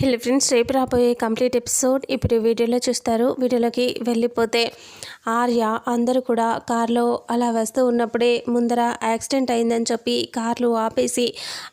Hello friends రేపు రాబోయే complete episode ఇప్పుడు వీడియోలో చూస్తారు. వీడియోలోకి వెళ్ళిపోతే ఆర్య అందరూ కూడా కార్లో అలా వస్తూ ఉన్నప్పుడే ముందర యాక్సిడెంట్ అయిందని చెప్పి కార్లు ఆపేసి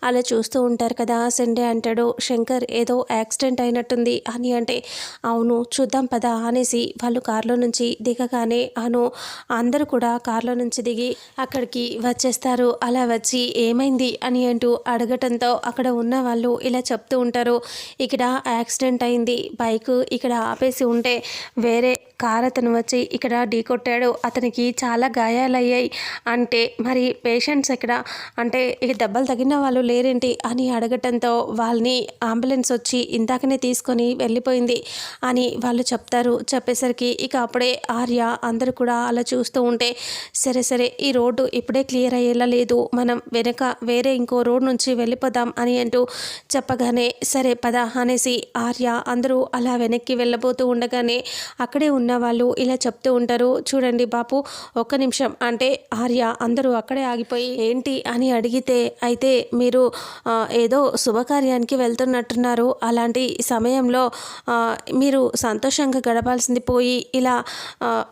అలా చూస్తూ ఉంటారు కదా. సండే అంటాడు శంకర్ ఏదో యాక్సిడెంట్ అయినట్టుంది అని అంటే అవును చూద్దాం పదా అనేసి వాళ్ళు కార్లో నుంచి దిగగానే అను అందరూ కూడా కార్లో నుంచి దిగి అక్కడికి వచ్చేస్తారు. అలా వచ్చి ఏమైంది అని అంటూ అడగటంతో అక్కడ ఉన్న వాళ్ళు ఇలా చెప్తూ ఉంటారు ఇక్కడ యాక్సిడెంట్ అయింది బైక్ ఇక్కడ ఆపేసి ఉంటే వేరే కార్ అతను వచ్చి ఇక్కడ ఢీకొట్టాడు అతనికి చాలా గాయాలయ్యాయి. అంటే మరి పేషెంట్స్ ఎక్కడ? అంటే ఇక దెబ్బలు తగిన వాళ్ళు లేరేంటి అని అడగటంతో వాళ్ళని అంబులెన్స్ వచ్చి ఇందాకనే తీసుకొని వెళ్ళిపోయింది అని వాళ్ళు చెప్తారు. చెప్పేసరికి ఇక అప్పుడే ఆర్య అందరూ కూడా అలా చూస్తూ ఉంటే సరే సరే ఈ రోడ్డు ఇప్పుడే క్లియర్ అయ్యేలా లేదు. మనం వెనక వేరే ఇంకో రోడ్ నుంచి వెళ్ళిపోదాం అని అంటూ చెప్పగానే సరే పద అనేసి ఆర్య అందరూ అలా వెనక్కి వెళ్ళబోతూ ఉండగానే అక్కడే ఉన్న వాళ్ళు ఇలా చెప్తూ ఉంటారు. చూడండి బాపు ఒక్క నిమిషం. అంటే ఆర్య అందరూ అక్కడే ఆగిపోయి ఏంటి అని అడిగితే అయితే మీరు ఏదో శుభకార్యానికి వెళ్తున్నట్టున్నారు. అలాంటి సమయంలో మీరు సంతోషంగా గడపాల్సింది పోయి ఇలా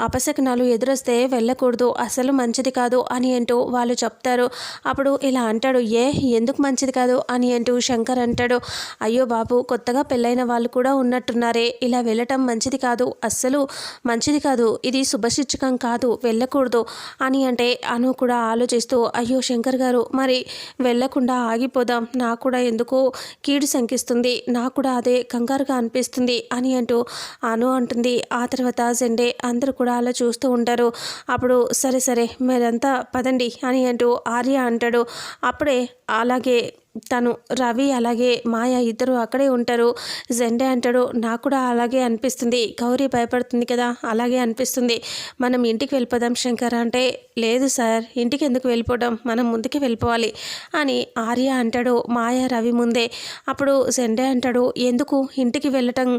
అపశకనాలు ఎదురొస్తే వెళ్ళకూడదు. అసలు మంచిది కాదు అని అంటూ వాళ్ళు చెప్తారు. అప్పుడు ఇలా అంటాడు ఏ ఎందుకు మంచిది కాదు? అని అంటూ శంకర్ అంటాడు అయ్యో బాబు కొత్తగా పెళ్ళైన వాళ్ళు కూడా ఉన్నట్టున్నారే. ఇలా వెళ్ళటం మంచిది కాదు. అస్సలు మంచిది కాదు. ఇది శుభసూచకం కాదు వెళ్ళకూడదు అని అంటే అను కూడా ఆలోచిస్తూ అయ్యో శంకర్ గారు మరి వెళ్ళకుండా ఆగిపోదాం. నాకు కూడా ఎందుకో కీడు శంకిస్తుంది. నాకు కూడా అదే కంగారుగా అనిపిస్తుంది అని అంటూ అను అంటుంది. ఆ తర్వాత జెండే అందరూ కూడా అలా చూస్తూ ఉంటారు. అప్పుడు సరే సరే మీరంతా పదండి అని అంటూ ఆర్య అంటాడు. అప్పుడే అలాగే తను రవి అలాగే మాయ ఇద్దరు అక్కడే ఉంటారు. జెండే అంటాడు. నాకు కూడా అలాగే అనిపిస్తుంది. గౌరీ భయపడుతుంది కదా? అలాగే అనిపిస్తుంది. మనం ఇంటికి వెళ్ళిపోదాం శంకర్ అంటే లేదు సార్ ఇంటికి ఎందుకు వెళ్ళిపోవడం? మనం ముందుకే వెళ్ళిపోవాలి అని ఆర్య అంటాడు మాయ రవి ముందే. అప్పుడు సెండే అంటాడు ఎందుకు ఇంటికి వెళ్ళటం?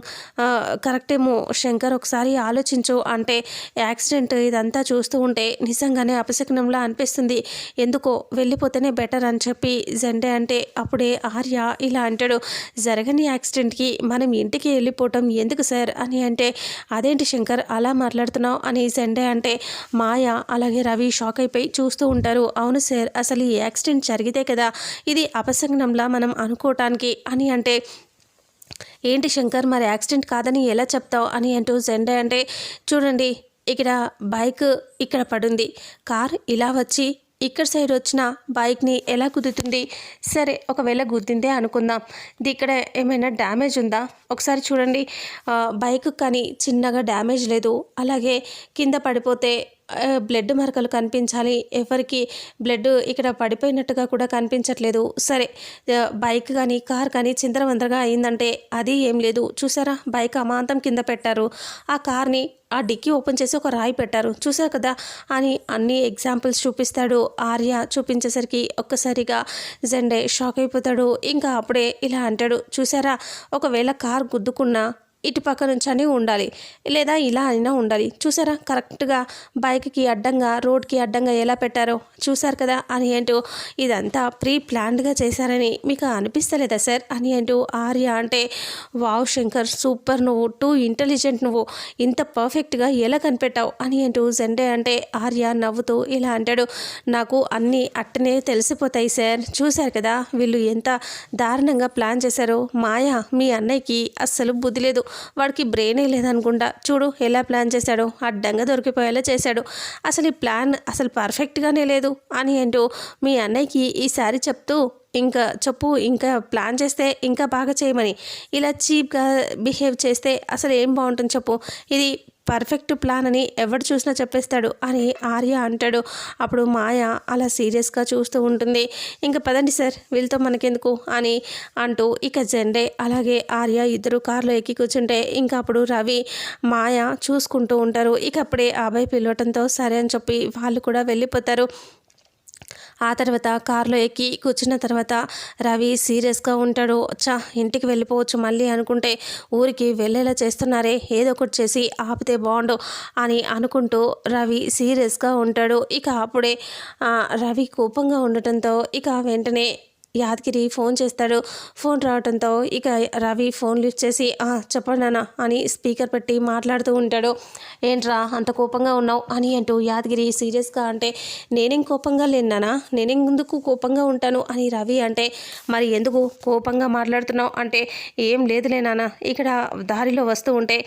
కరెక్టేమో శంకర్ ఒకసారి ఆలోచించు. అంటే యాక్సిడెంట్ ఇదంతా చూస్తూ ఉంటే నిజంగానే అపశకునంలా అనిపిస్తుంది. ఎందుకో వెళ్ళిపోతేనే బెటర్ అని చెప్పి జెండే అంటే అప్పుడే ఆర్య ఇలా అంటాడు జరగని యాక్సిడెంట్కి మనం ఇంటికి వెళ్ళిపోవటం ఎందుకు సార్? అని అంటే అదేంటి శంకర్ అలా మాట్లాడుతున్నావు? అని జెండే అంటే మాయ అలాగే రవి షాక్ అయిపోయి చూస్తూ ఉంటారు. అవును సార్ అసలు ఈ యాక్సిడెంట్ జరిగితే కదా ఇది అపసంగనంలా మనం అనుకోవటానికి అని అంటే ఏంటి శంకర్ మరి యాక్సిడెంట్ కాదని ఎలా చెప్తావు? అని అంటూ జెండా అంటే చూడండి ఇక్కడ బైక్ ఇక్కడ పడుంది. కార్ ఇలా వచ్చి ఇక్కడ సైడ్ వచ్చిన బైక్ని ఎలా కుదురుతుంది సరే ఒకవేళ గుద్దిందే అనుకుందాం. ఇది ఇక్కడ ఏమైనా డ్యామేజ్ ఉందా? ఒకసారి చూడండి. బైక్ కానీ చిన్నగా డ్యామేజ్ లేదు. అలాగే కింద పడిపోతే బ్లడ్ మరకలు కనిపించాలి. ఎవరికి బ్లడ్ ఇక్కడ పడిపోయినట్టుగా కూడా కనిపించట్లేదు. సరే బైక్ కానీ కార్ కానీ చిందరవందరగా అయిందంటే అది ఏం లేదు. చూసారా? బైక్ అమాంతం కింద పెట్టారు. ఆ కార్ని ఆ డిక్కీ ఓపెన్ చేసి ఒక రాయి పెట్టారు. చూసారు కదా? అని అన్ని ఎగ్జాంపుల్స్ చూపిస్తాడు. ఆర్య చూపించేసరికి ఒక్కసారిగా జెండే షాక్ అయిపోతాడు. ఇంకా అప్పుడే ఇలా అంటాడు. చూసారా? ఒకవేళ కార్ గుద్దుకున్నా ఇటు పక్క నుంచి అని ఉండాలి. లేదా ఇలా అయినా ఉండాలి. చూసారా? కరెక్ట్గా బైక్కి అడ్డంగా రోడ్కి అడ్డంగా ఎలా పెట్టారో? చూసారు కదా? అని అంటూ ఇదంతా ప్రీ ప్లాన్డ్గా చేశారని మీకు అనిపిస్తలేదా సార్? అని అంటూ ఆర్య అంటే వావ్ శంకర్ సూపర్ నువ్వు టూ ఇంటెలిజెంట్ నువ్వు ఇంత పర్ఫెక్ట్గా ఎలా కనిపెట్టావు? అని అంటూ జెండే అంటే ఆర్య నవ్వుతూ ఇలా అంటాడు నాకు అన్నీ అట్టనే తెలిసిపోతాయి సార్. చూశారు కదా? వీళ్ళు ఎంత దారుణంగా ప్లాన్ చేశారో? మాయ మీ అన్నయ్యకి అస్సలు బుద్ధి లేదు. వాడికి బ్రెయినే లేదనుకుంటా. చూడు ఎలా ప్లాన్ చేశాడో అడ్డంగా దొరికిపోయేలా చేశాడు. అసలు ఈ ప్లాన్ అసలు పర్ఫెక్ట్గానే లేదు. అని అంటూ మీ అన్నయ్యకి ఈసారి చెప్తూ ఇంకా చెప్పు ఇంకా ప్లాన్ చేస్తే ఇంకా బాగా చేయమని. ఇలా చీప్గా బిహేవ్ చేస్తే అసలు ఏం బాగుంటుంది చెప్పు. ఇది పర్ఫెక్ట్ ప్లాన్ అని ఎవడు చూసినా చెప్పేస్తాడు. అని ఆర్య అంటాడు. అప్పుడు మాయ అలా సీరియస్గా చూస్తూ ఉంటుంది. ఇంకా పదండి సార్ వీళ్ళతో మనకెందుకు? అని అంటూ ఇక జెండే అలాగే ఆర్య ఇద్దరు కారులో ఎక్కి కూర్చుంటే ఇంకా అప్పుడు రవి మాయ చూసుకుంటూ ఉంటారు. ఇక అప్పుడే అబ్బాయి పిలవటంతో సరే అని చెప్పి వాళ్ళు కూడా వెళ్ళిపోతారు. ఆ తర్వాత కారులో ఎక్కి కూర్చున్న తర్వాత రవి సీరియస్గా ఉంటాడు. చా ఇంటికి వెళ్ళిపోవచ్చు మళ్ళీ అనుకుంటే ఊరికి వెళ్ళేలా చేస్తున్నారే ఏదో ఒకటి చేసి ఆపితే బాగుండు అని అనుకుంటూ రవి సీరియస్గా ఉంటాడు. ఇక అప్పుడే రవి కోపంగా ఉండటంతో ఇక వెంటనే యాదగిరి ఫోన్ చేస్తాడు. ఫోన్ రావడంతో ఇక రవి ఫోన్ లిఫ్ట్ చేసి చెప్పండి నాన్న అని స్పీకర్ పెట్టి మాట్లాడుతూ ఉంటాడు. ఏంట్రా అంత కోపంగా ఉన్నావు? అని అంటూ యాదగిరి సీరియస్గా అంటే నేనేం కోపంగా లేనానా నేనేం ముందుకు కోపంగా ఉంటాను? అని రవి అంటే మరి ఎందుకు కోపంగా మాట్లాడుతున్నావు? అంటే ఏం లేదులే నాన్న ఇక్కడ దారిలో వస్తూ ఉంటే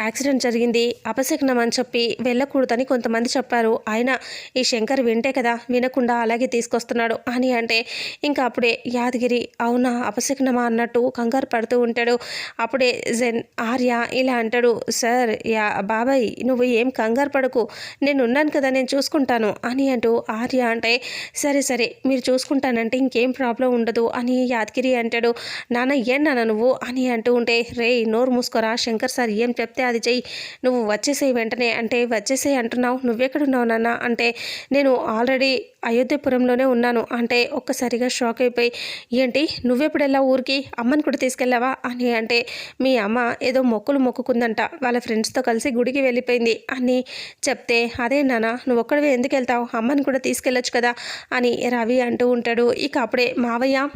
యాక్సిడెంట్ జరిగింది అపశకనం అని చెప్పి వెళ్ళకూడదని కొంతమంది చెప్పారు. ఆయన ఈ శంకర్ వింటే కదా వినకుండా అలాగే తీసుకొస్తున్నాడు అని అంటే ఇంకా అప్పుడే యాదగిరి అవునా? అపశకునమా? అన్నట్టు కంగారు పడుతూ ఉంటాడు. అప్పుడే జెన్ ఆర్య ఇలా అంటాడు సార్ యా బాబాయ్ నువ్వు ఏం కంగారు పడకు. నేను ఉన్నాను కదా నేను చూసుకుంటాను అని అంటూ ఆర్య అంటే సరే సరే మీరు చూసుకుంటానంటే ఇంకేం ప్రాబ్లం ఉండదు అని యాదగిరి అంటాడు. నాన్న ఏం నాన్న నువ్వు? అని అంటూ ఉంటే రే నోరు మూసుకోరా శంకర్ సార్ ఏం చెప్తే అది చెయ్యి. నువ్వు వచ్చేసేయి వెంటనే అంటే వచ్చేసేయి అంటున్నావు నువ్వెక్కడున్నావు నాన్న? అంటే నేను ఆల్రెడీ అయోధ్యపురంలోనే ఉన్నాను. అంటే ఒక్కసారిగా షాక్ అయిపోయి ఏంటి నువ్వెప్పుడు వెళ్ళావు ఊరికి? అమ్మని కూడా తీసుకెళ్ళావా? అని అంటే మీ అమ్మ ఏదో మొక్కులు మొక్కుకుందంట. వాళ్ళ ఫ్రెండ్స్తో కలిసి గుడికి వెళ్ళిపోయింది. అని చెప్తే అదే నాన్న నువ్వు ఒక్కడవే ఎందుకు వెళ్తావు అమ్మని కూడా తీసుకెళ్ళొచ్చు కదా? అని రవి అంటూ ఉంటాడు. ఇక అప్పుడే మావయ్య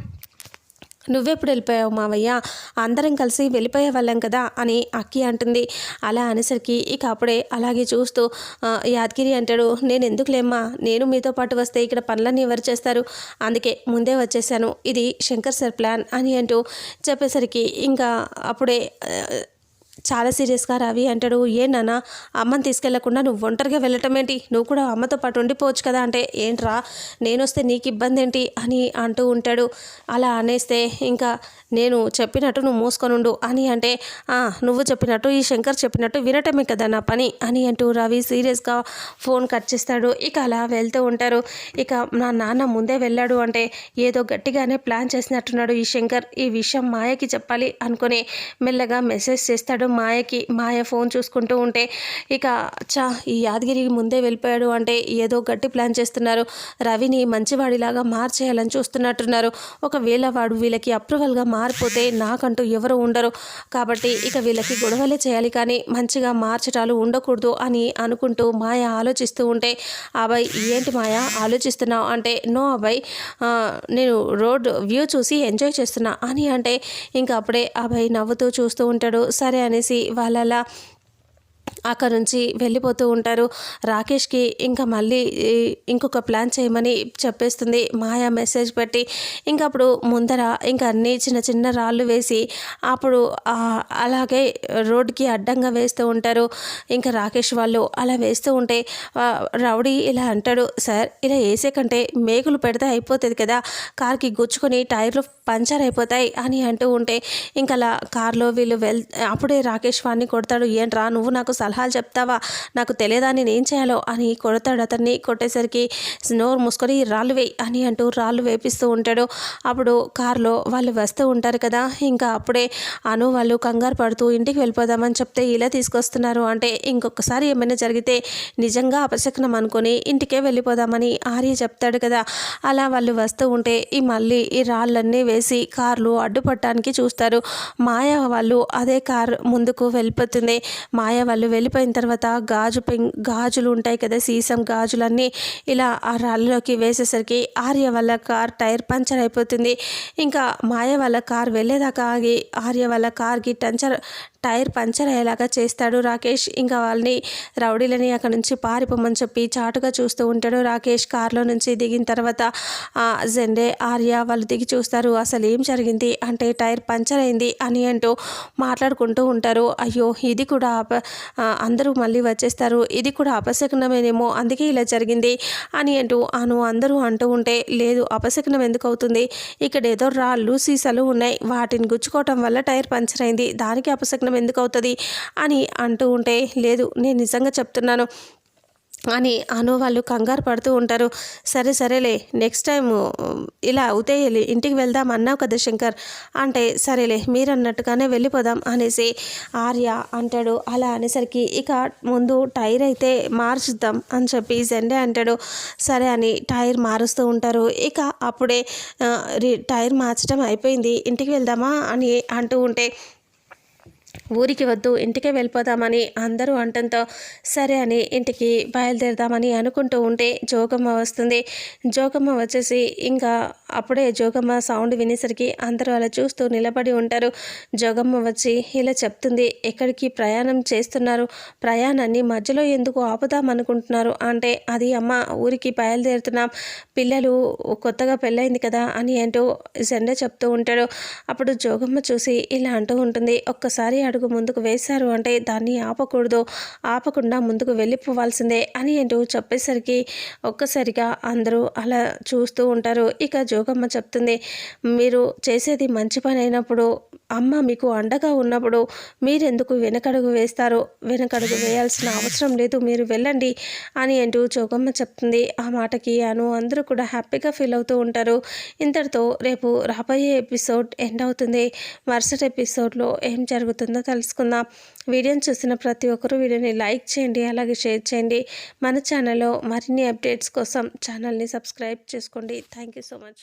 నువ్వెప్పుడు వెళ్ళిపోయావు మావయ్య? అందరం కలిసి వెళ్ళిపోయే వాళ్ళం కదా అని అక్కి అంటుంది. అలా అనేసరికి ఇక అప్పుడే అలాగే చూస్తూ యాదగిరి అంటాడు నేను ఎందుకులేమ్మా నేను మీతో పాటు వస్తే ఇక్కడ పనులన్నీ ఎవరు చేస్తారు? అందుకే ముందే వచ్చేసాను. ఇది శంకర్ సార్ ప్లాన్ అని అంటూ చెప్పేసరికి ఇంకా అప్పుడే చాలా సీరియస్గా రవి అంటాడు ఏ నాన్న అమ్మని తీసుకెళ్ళకుండా నువ్వు ఒంటరిగా వెళ్ళటం ఏంటి? నువ్వు కూడా అమ్మతో పాటు ఉండిపోవచ్చు కదా? అంటే ఏంట్రా నేను వస్తే నీకు ఇబ్బంది ఏంటి? అని అంటూ ఉంటాడు. అలా అనేస్తే ఇంకా నేను చెప్పినట్టు నువ్వు మూసుకొని ఉండు అని అంటే నువ్వు చెప్పినట్టు ఈ శంకర్ చెప్పినట్టు వినటమే కదా నా పని అని అంటూ రవి సీరియస్గా ఫోన్ కట్ చేస్తాడు. ఇక అలా వెళ్తూ ఉంటారు. ఇక నా నాన్న ముందే వెళ్ళాడు అంటే ఏదో గట్టిగానే ప్లాన్ చేసినట్టున్నాడు ఈ శంకర్. ఈ విషయం మాయకి చెప్పాలి అనుకుని మెల్లగా మెసేజ్ చేస్తాడు మాయకి మాయ ఫోన్ చూసుకుంటూ ఉంటే ఇక చా ఈ యాదగిరి ముందే వెళ్ళిపోయాడు అంటే ఏదో గట్టి ప్లాన్ చేస్తున్నారు. రవిని మంచివాడిలాగా మార్చేయాలని చూస్తున్నట్టున్నారు. ఒకవేళ వాడు వీళ్ళకి అప్రూవల్గా మారిపోతే నాకంటూ ఎవరు ఉండరు. కాబట్టి ఇక వీళ్ళకి గొడవలే చేయాలి కానీ మంచిగా మార్చటాలు ఉండకూడదు అని అనుకుంటూ మాయ ఆలోచిస్తూ ఉంటే అబ్బాయి ఏంటి మాయ? ఆలోచిస్తున్నావు? అంటే నో అబ్బాయి నేను రోడ్ వ్యూ చూసి ఎంజాయ్ చేస్తున్నా అని అంటే ఇంకా అప్పుడే అబ్బాయి నవ్వుతూ చూస్తూ ఉంటాడు. సరే అనేసి వాళ్ళలా అక్కడ నుంచి వెళ్ళిపోతూ ఉంటారు. రాకేష్కి ఇంకా మళ్ళీ ఇంకొక ప్లాన్ చేయమని చెప్పేస్తుంది. మాయా మెసేజ్ పెట్టి ఇంకా అప్పుడు ముందర ఇంకా అన్ని చిన్న చిన్న రాళ్ళు వేసి అప్పుడు అలాగే రోడ్డుకి అడ్డంగా వేస్తూ ఉంటారు. ఇంకా రాకేష్ వాళ్ళు అలా వేస్తూ ఉంటే రౌడీ ఇలా అంటాడు సార్ ఇలా వేసే కంటే మేకులు పెడితే అయిపోతుంది కదా. కార్కి గుచ్చుకొని టైర్లు పంచర్ అయిపోతాయి అని అంటూ ఉంటే ఇంకా అలా కార్లో వీళ్ళు వెళ్ అప్పుడే రాకేష్ వాడిని కొడతాడు ఏంట్రా నువ్వు నాకు సలహాలు చెప్తావా? నాకు తెలియదా నేను ఏం చేయాలో? అని కొడతాడు అతన్ని. కొట్టేసరికి నోరు మూసుకొని రాళ్ళు వేయి అని అంటూ రాళ్ళు వేపిస్తూ ఉంటాడు. అప్పుడు కారులో వాళ్ళు వస్తూ ఉంటారు కదా. ఇంకా అప్పుడే అను వాళ్ళు కంగారు పడుతూ ఇంటికి వెళ్ళిపోదామని చెప్తే ఇలా తీసుకొస్తున్నారు అంటే ఇంకొకసారి ఏమైనా జరిగితే నిజంగా అపశకనం అనుకొని ఇంటికే వెళ్ళిపోదామని ఆర్య చెప్తాడు కదా. అలా వాళ్ళు వస్తూ ఉంటే ఈ మళ్ళీ ఈ రాళ్ళన్నీ వేసి కార్లు అడ్డుపట్టడానికి చూస్తారు. మాయ వాళ్ళు అదే కార్ ముందుకు వెళ్ళిపోతుంది. మాయ వాళ్ళు వెళ్ళిపోయిన తర్వాత గాజు పెం గాజులు ఉంటాయి కదా సీసం గాజులన్నీ ఇలా ఆ రాళ్ళలోకి వేసేసరికి ఆర్య వాళ్ళ కార్ టైర్ పంచర్ అయిపోతుంది. ఇంకా మాయ వాళ్ళ కార్ వెళ్ళేదాకా ఆగి ఆర్య వాళ్ళ కార్కి టంచర్ టైర్ పంచర్ అయ్యేలాగా చేస్తాడు రాకేష్. ఇంకా వాళ్ళని రౌడీలని అక్కడ నుంచి పారిపోమని చెప్పి చాటుగా చూస్తూ ఉంటాడు రాకేష్. కార్లో నుంచి దిగిన తర్వాత జెండే ఆర్య వాళ్ళు దిగి చూస్తారు అసలు ఏం జరిగింది? అంటే టైర్ పంచర్ అయింది అని అంటూ మాట్లాడుకుంటూ ఉంటారు. అయ్యో ఇది కూడా అప అందరూ మళ్ళీ వచ్చేస్తారు. ఇది కూడా అపశకునమేనేమో అందుకే ఇలా జరిగింది అని అంటూ అను అందరూ అంటూ ఉంటే లేదు అపశకునం ఎందుకు అవుతుంది? ఇక్కడ ఏదో రాళ్ళు సీసాలు ఉన్నాయి. వాటిని గుచ్చుకోవటం వల్ల టైర్ పంచర్ అయింది. దానికి అపశకునం ఎందుకు అవుతుంది అని అంటూ ఉంటే లేదు నేను నిజంగా చెప్తున్నాను అని అను వాళ్ళు కంగారు పడుతూ ఉంటారు. సరే సరేలే నెక్స్ట్ టైం ఇలా అవుతే వెళ్ళి ఇంటికి వెళ్దాం అన్నావు కదా శంకర్. అంటే సరేలే మీరు అన్నట్టుగానే వెళ్ళిపోదాం అనేసి ఆర్య అంటాడు. అలా అనేసరికి ఇక ముందు టైర్ అయితే మార్చుద్దాం అని చెప్పి జెండే అంటాడు. సరే అని టైర్ మారుస్తూ ఉంటారు. ఇక అప్పుడే రి- టైర్ మార్చడం అయిపోయింది. ఇంటికి వెళ్దామా అని అంటూ ఉంటే ఊరికి వద్దు ఇంటికే వెళ్ళిపోదామని అందరూ అంటంతో సరే అని ఇంటికి బయలుదేరదామని అనుకుంటూ ఉంటే జోగమ్మ వస్తుంది. జోగమ్మ వచ్చేసి ఇంకా అప్పుడే జోగమ్మ సౌండ్ వినేసరికి అందరూ అలా చూస్తూ నిలబడి ఉంటారు. జోగమ్మ వచ్చి ఇలా చెప్తుంది ఎక్కడికి ప్రయాణం చేస్తున్నారు? ప్రయాణాన్ని మధ్యలో ఎందుకు ఆపుదామనుకుంటున్నారు అంటే అది అమ్మ ఊరికి బయలుదేరుతున్నాం. పిల్లలు కొత్తగా పెళ్ళైంది కదా అని అంటూ జెండా చెప్తూ ఉంటాడు. అప్పుడు జోగమ్మ చూసి ఇలా అంటూ ఉంటుంది ఒక్కసారి అడుగు ముందుకు వేశారు అంటే దాన్ని ఆపకూడదు ఆపకుండా ముందుకు వెళ్ళిపోవాల్సిందే అని అంటూ చెప్పేసరికి ఒక్కసారిగా అందరూ అలా చూస్తూ ఉంటారు. ఇక జో జోగమ్మ చెప్తుంది మీరు చేసేది మంచి పని అయినప్పుడు అమ్మ మీకు అండగా ఉన్నప్పుడు మీరెందుకు వెనకడుగు వేస్తారు వెనకడుగు వేయాల్సిన అవసరం లేదు మీరు వెళ్ళండి అని అంటూ జోగమ్మ చెప్తుంది. ఆ మాటకి అను అందరూ కూడా హ్యాపీగా ఫీల్ అవుతూ ఉంటారు. ఇంతటితో రేపు రాబోయే ఎపిసోడ్ ఎండ్ అవుతుంది. మరుసటి ఎపిసోడ్లో ఏం జరుగుతుందో తెలుసుకుందాం. వీడియోని చూసిన ప్రతి ఒక్కరూ వీడియోని లైక్ చేయండి అలాగే షేర్ చేయండి. మన ఛానల్లో మరిన్ని అప్డేట్స్ కోసం ఛానల్ని సబ్స్క్రైబ్ చేసుకోండి. Thank you so much.